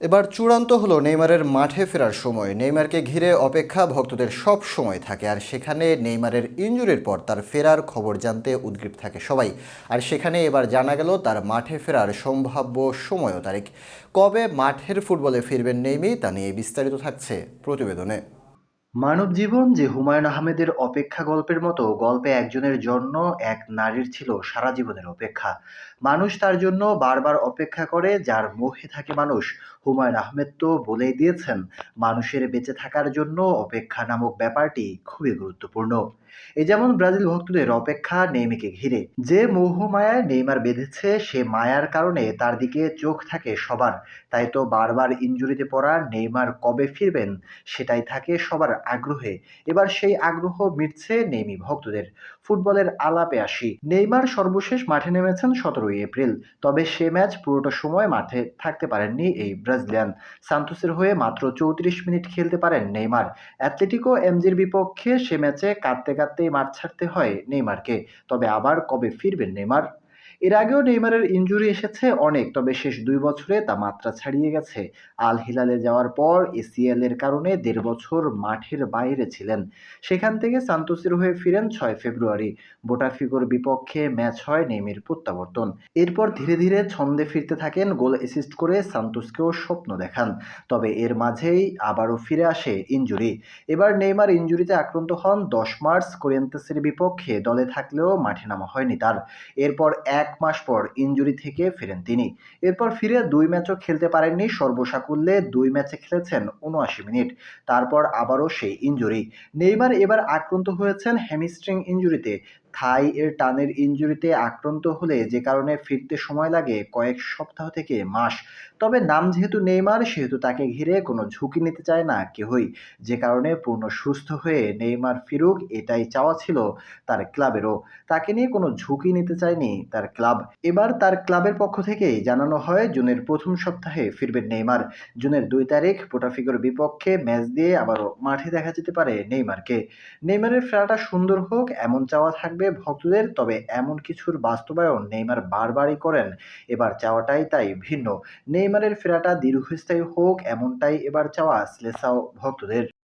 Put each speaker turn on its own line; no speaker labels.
এবার চূড়ান্ত হলো নেইমারের মাঠে ফেরার সময়। নেইমারকে ঘিরে অপেক্ষা ভক্তদের সব সময় থাকে, আর সেখানে নেইমারের ইঞ্জুরির পর তার ফেরার খবর জানতে উদ্গ্রীব থাকে সবাই। আর সেখানে এবার জানা গেল তার মাঠে ফেরার সম্ভাব্য সময় তারিখ। কবে মাঠের ফুটবলে ফিরবেন নেইমি তা নিয়ে বিস্তারিত থাকছে প্রতিবেদনে। মানব জীবন যে হুমায়ুন আহমেদের অপেক্ষা গল্পের মতো গল্পে একজনের জন্য এক নারীর ছিল সারা জীবনের অপেক্ষা। মানুষ তার জন্য বারবার অপেক্ষা করে, যার মোহে থাকে মানুষ। হুমায়ুন আহমেদ তো বলেই দিয়েছেন, মানুষের বেঁচে থাকার জন্য অপেক্ষা নামক ব্যাপারটি খুবই গুরুত্বপূর্ণ। এ যেমন ব্রাজিল ভক্তদের অপেক্ষা নেইমিকে ঘিরে। যে মোহ মায়ায় নেইমার বেঁধেছে, সে মায়ার কারণে তার দিকে চোখ থাকে সবার। তাই তো বারবার ইনজুরিতে পড়া নেইমার কবে ফিরবেন, সেটাই থাকে সবার আগ্রহে। এবার সেই আগ্রহ মিটছে নেইমি ভক্তদের। ফুটবলের আলাপে আসি। নেইমার সর্বশেষ মাঠে নেমেছেন সতেরোই এপ্রিল। তবে সে ম্যাচ পুরোটা সময় মাঠে থাকতে পারেননি এই ব্রাজিলিয়ান। সান্তোসের হয়ে মাত্র চৌত্রিশ মিনিট খেলতে পারেন নেইমার। অ্যাথলেটিকো এমজির বিপক্ষে সে ম্যাচে কাঁদতে কাঁদতেই মাঠ ছাড়তে হয় নেইমারকে। তবে আবার কবে ফিরবেন নেইমার? এর আগেও নেইমারের ইনজুরি এসেছে অনেক, তবে শেষ দুই বছরে তা মাত্রা ছাড়িয়ে গেছে। আল হিলালে যাওয়ার পর এসিএল এর কারণে দেড় বছর মাঠের বাইরে ছিলেন। সেখান থেকে সান্তোসের হয়ে ফিরেন ছয় ফেব্রুয়ারি। বোটাফিগোর বিপক্ষে ম্যাচ হয় নেইমের প্রত্যাবর্তন। এরপর ধীরে ধীরে ছন্দে ফিরতে থাকেন, গোল অ্যাসিস্ট করে সান্তোসকেও স্বপ্ন দেখান। তবে এর মাঝেই আবারও ফিরে আসে ইনজুরি। এবার নেইমার ইনজুরিতে আক্রান্ত হন দশ মার্চ কোরিয়েন্তাসের বিপক্ষে। দলে থাকলেও মাঠে নামা হয়নি তার। এরপর এক মাস পর ইঞ্জুরি থেকে ফেরেন তিনি। এরপর ফিরে দুই ম্যাচও খেলতে পারেননি সর্বসাকুল্যে দুই ম্যাচে খেলেছেন উনআশি মিনিট। তারপর আবারও সেই ইঞ্জুরি নেইমার এবার আক্রান্ত হয়েছেন হ্যামিস্ট্রিং ইনজুরিতে থাই এর টানের ইনজুরিতে আক্রান্ত হলে যে কারণে ফিরতে সময় লাগে কয়েক সপ্তাহ থেকে মাস। তবে নাম যেহেতু নেইমার, সেহেতু তাকে ঘিরে কোনো ঝুঁকি নিতে চায় না কেউই যে কারণে পূর্ণ সুস্থ হয়ে নেইমার ফিরুক এটাই চাওয়া ছিল তার ক্লাবেরও। তাকে নিয়ে কোনো ঝুঁকি নিতে চায়নি তার ক্লাব। এবার তার ক্লাবের পক্ষ থেকেই জানানো হয়, জুনের প্রথম সপ্তাহে ফিরবেন নেইমার। জুনের দুই তারিখ পোটাফিগোর বিপক্ষে ম্যাচ দিয়ে আবারও মাঠে দেখা যেতে পারে নেইমারকে। নেইমারের ফেরাটা সুন্দর হোক, এমন চাওয়া থাকবে ভক্তদের, তবে এমন কিছুর বাস্তবায়ন নেইমার বারবারই করেন। এবার চাওয়াটাই তাই ভিন্ন। নেইমারের ফেরাটা দীর্ঘস্থায়ী হোক, এমনটাই এবার চাওয়া শ্লেষাও ভক্তদের।